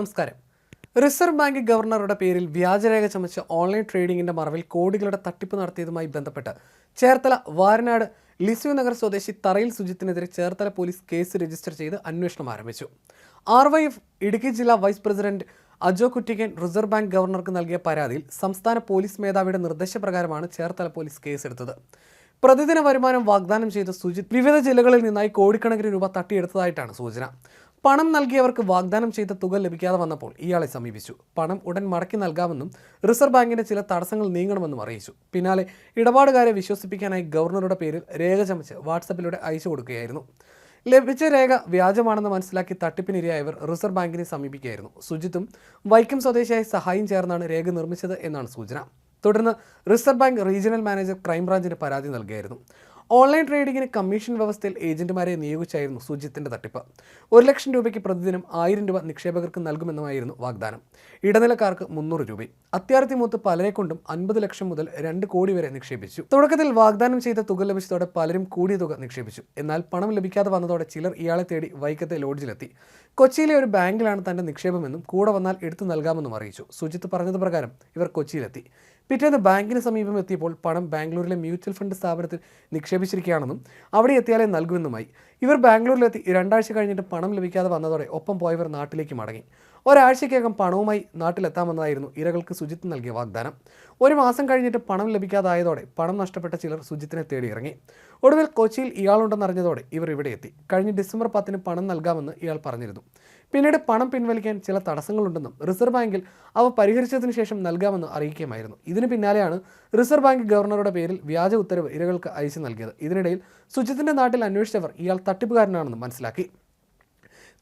നമസ്കാരം. Reserve bank ഗവർണറുടെ പേരിൽ വ്യാജരേഖ ചമച്ച് ഓൺലൈൻ ട്രേഡിംഗിന്റെ മറവിൽ കോടികളുടെ തട്ടിപ്പ് നടത്തിയതുമായി ബന്ധപ്പെട്ട് ചേർത്തല വാരനാട് ലിസു നഗർ സ്വദേശി തറയിൽ സുജിത്തിനെതിരെ ചേർത്തല പോലീസ് കേസ് രജിസ്റ്റർ ചെയ്ത് അന്വേഷണം ആരംഭിച്ചു. ആർ വൈ എഫ് ഇടുക്കി ജില്ലാ vice president Ajo Kuttikkan Reserve Bank ഗവർണർക്ക് നൽകിയ പരാതിയിൽ സംസ്ഥാന പോലീസ് മേധാവിയുടെ നിർദ്ദേശപ്രകാരമാണ് ചേർത്തല പോലീസ് കേസെടുത്തത്. പ്രതിദിന വരുമാനം വാഗ്ദാനം ചെയ്ത സുജിത് വിവിധ ജില്ലകളിൽ നിന്നായി കോടിക്കണക്കിന് രൂപ തട്ടിയെടുത്തതായിട്ടാണ് സൂചന. പണം നൽകിയവർക്ക് വാഗ്ദാനം ചെയ്ത തുക ലഭിക്കാതെ വന്നപ്പോൾ ഇയാളെ സമീപിച്ചു. പണം ഉടൻ മടക്കി നൽകാമെന്നും റിസർവ് ബാങ്കിന്റെ ചില തടസ്സങ്ങൾ നീങ്ങണമെന്നും അറിയിച്ചു. പിന്നാലെ ഇടപാടുകാരെ വിശ്വസിപ്പിക്കാനായി ഗവർണറുടെ പേരിൽ രേഖ ചമച്ച് വാട്സപ്പിലൂടെ അയച്ചു കൊടുക്കുകയായിരുന്നു. ലഭിച്ച രേഖ വ്യാജമാണെന്ന് മനസ്സിലാക്കി തട്ടിപ്പിനിരയായവർ റിസർവ് ബാങ്കിനെ സമീപിക്കുകയായിരുന്നു. സുജിത്തും വൈക്കം സ്വദേശിയായ സഹായം ചേർന്നാണ് രേഖ നിർമ്മിച്ചത് എന്നാണ് സൂചന. തുടർന്ന് റിസർവ് ബാങ്ക് റീജിയണൽ മാനേജർ ക്രൈംബ്രാഞ്ചിന് പരാതി നൽകിയായിരുന്നു. ഓൺലൈൻ ട്രേഡിങ്ങിന് കമ്മീഷൻ വ്യവസ്ഥയിൽ ഏജന്റുമാരെ നിയോഗിച്ചായിരുന്നു സുജിത്തിന്റെ തട്ടിപ്പ്. ഒരു ലക്ഷം രൂപയ്ക്ക് പ്രതിദിനം ആയിരം രൂപ നിക്ഷേപകർക്ക് നൽകുമെന്നുമായിരുന്നു വാഗ്ദാനം. ഇടനിലക്കാർക്ക് മുന്നൂറ് രൂപ. അത്യാർത്ഥി മൂത്ത് പലരെ കൊണ്ടും അൻപത് ലക്ഷം മുതൽ രണ്ട് കോടി വരെ നിക്ഷേപിച്ചു. തുടക്കത്തിൽ വാഗ്ദാനം ചെയ്ത തുക ലഭിച്ചതോടെ പലരും കൂടിയ തുക നിക്ഷേപിച്ചു. എന്നാൽ പണം ലഭിക്കാതെ വന്നതോടെ ചിലർ ഇയാളെ തേടി വൈക്കത്തെ ലോഡ്ജിലെത്തി. കൊച്ചിയിലെ ഒരു ബാങ്കിലാണ് തന്റെ നിക്ഷേപമെന്നും കൂടെ വന്നാൽ എടുത്തു നൽകാമെന്നും അറിയിച്ചു. സുജിത്ത് പറഞ്ഞത് പ്രകാരം ഇവർ കൊച്ചിയിലെത്തി. പിറ്റേന്ന് ബാങ്കിന് സമീപം എത്തിയപ്പോൾ പണം ബാംഗ്ലൂരിലെ മ്യൂച്വൽ ഫണ്ട് സ്ഥാപനത്തിൽ നിക്ഷേപിച്ചിരിക്കുകയാണെന്നും അവിടെ എത്തിയാലേ നൽകുമെന്നുമായി. ഇവർ ബാംഗ്ലൂരിലെത്തി. രണ്ടാഴ്ച കഴിഞ്ഞിട്ട് പണം ലഭിക്കാതെ വന്നതോടെ ഒപ്പം പോയവർ നാട്ടിലേക്ക് മടങ്ങി. ഒരാഴ്ചയ്ക്കകം പണവുമായി നാട്ടിലെത്താമെന്നതായിരുന്നു ഇരകൾക്ക് സുജിത്ത് നൽകിയ വാഗ്ദാനം. ഒരു മാസം കഴിഞ്ഞിട്ട് പണം ലഭിക്കാതായതോടെ പണം നഷ്ടപ്പെട്ട ചിലർ സുജിത്തിനെ തേടി ഇറങ്ങി ഒടുവിൽ കൊച്ചിയിൽ ഇയാളുണ്ടെന്നറിഞ്ഞതോടെ ഇവർ ഇവിടെ എത്തി. കഴിഞ്ഞ ഡിസംബർ പത്തിന് പണം നൽകാമെന്ന് ഇയാൾ പറഞ്ഞിരുന്നു. പിന്നീട് പണം പിൻവലിക്കാൻ ചില തടസ്സങ്ങളുണ്ടെന്നും റിസർവ് ബാങ്കിൽ അവ പരിഹരിച്ചതിന് ശേഷം നൽകാമെന്ന് അറിയിക്കുമായിരുന്നു ഇതിന് പിന്നാലെയാണ് റിസർവ് ബാങ്ക് ഗവർണറുടെ പേരിൽ വ്യാജ ഉത്തരവ് ഇരകൾക്ക് അയച്ചു നൽകിയത്. ഇതിനിടയിൽ സുജിത്തിന്റെ നാട്ടിൽ അന്വേഷിച്ചവർ ഇയാൾ തട്ടിപ്പുകാരനാണെന്ന് മനസ്സിലാക്കി.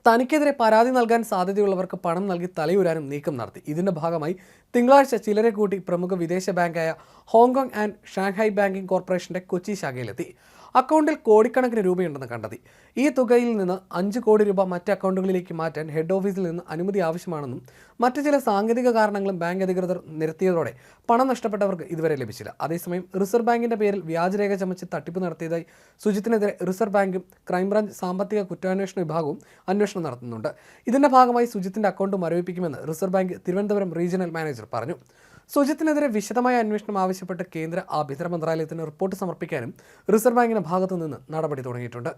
തനിക്കെതിരെ പരാതി നൽകാൻ സാധ്യതയുള്ളവർക്ക് പണം നൽകി തലയുരാനും നീക്കം നടത്തി. ഇതിന്റെ ഭാഗമായി തിങ്കളാഴ്ച ചിലരെ കൂട്ടി പ്രമുഖ വിദേശ ബാങ്കായ Hong Kong and Shanghai banking കോർപ്പറേഷന്റെ കൊച്ചി ശാഖയിലെത്തി. അക്കൗണ്ടിൽ കോടിക്കണക്കിന് രൂപയുണ്ടെന്ന് കണ്ടെത്തി. ഈ തുകയിൽ നിന്ന് അഞ്ച് കോടി രൂപ മറ്റ് അക്കൗണ്ടുകളിലേക്ക് മാറ്റാൻ ഹെഡ് ഓഫീസിൽ നിന്ന് അനുമതി ആവശ്യമാണെന്നും മറ്റ് ചില സാങ്കേതിക കാരണങ്ങളും ബാങ്ക് അധികൃതർ നിരത്തിയതോടെ പണം നഷ്ടപ്പെട്ടവർക്ക് ഇതുവരെ ലഭിച്ചില്ല. അതേസമയം റിസർവ് ബാങ്കിന്റെ പേരിൽ വ്യാജരേഖ ചമച്ച് തട്ടിപ്പ് നടത്തിയതായി സുജിത്തിനെതിരെ റിസർവ് ബാങ്കും ക്രൈംബ്രാഞ്ച് സാമ്പത്തിക കുറ്റാന്വേഷണ വിഭാഗവും അന്വേഷണം നടത്തുന്നുണ്ട്. ഇതിന്റെ ഭാഗമായി സുജിത്തിന്റെ account മരവിപ്പിക്കുമെന്ന് Reserve Bank Thiruvananthapuram regional manager പറഞ്ഞു. സുജിത്തിനെതിരെ വിശദമായ അന്വേഷണം ആവശ്യപ്പെട്ട് കേന്ദ്ര ആഭ്യന്തര മന്ത്രാലയത്തിന് റിപ്പോർട്ട് സമർപ്പിക്കാനും റിസർവ് ബാങ്കിന്റെ ഭാഗത്തു നിന്ന് നടപടി തുടങ്ങിയിട്ടുണ്ട്.